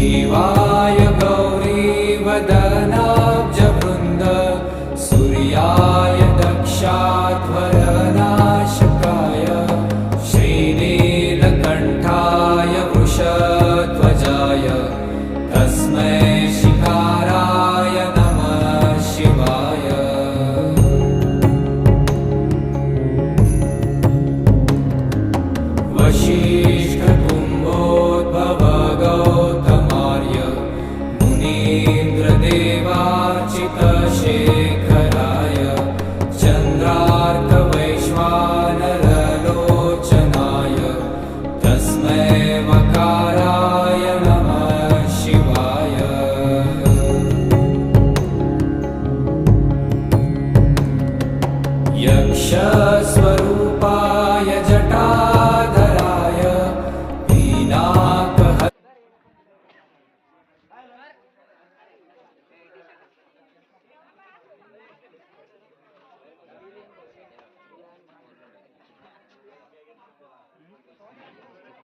य गौरीवदनाय सूर्याय दक्षाध्वदनाशकाय श्रीनेन वृषध्वजाय तस्मै शिकाराय नमः शिवाय। वशी चिकशेखराय चन्द्रार्थवैश्वानरलोचनाय तस्मै वकाराय मम शिवाय। यक्षस्वरूपा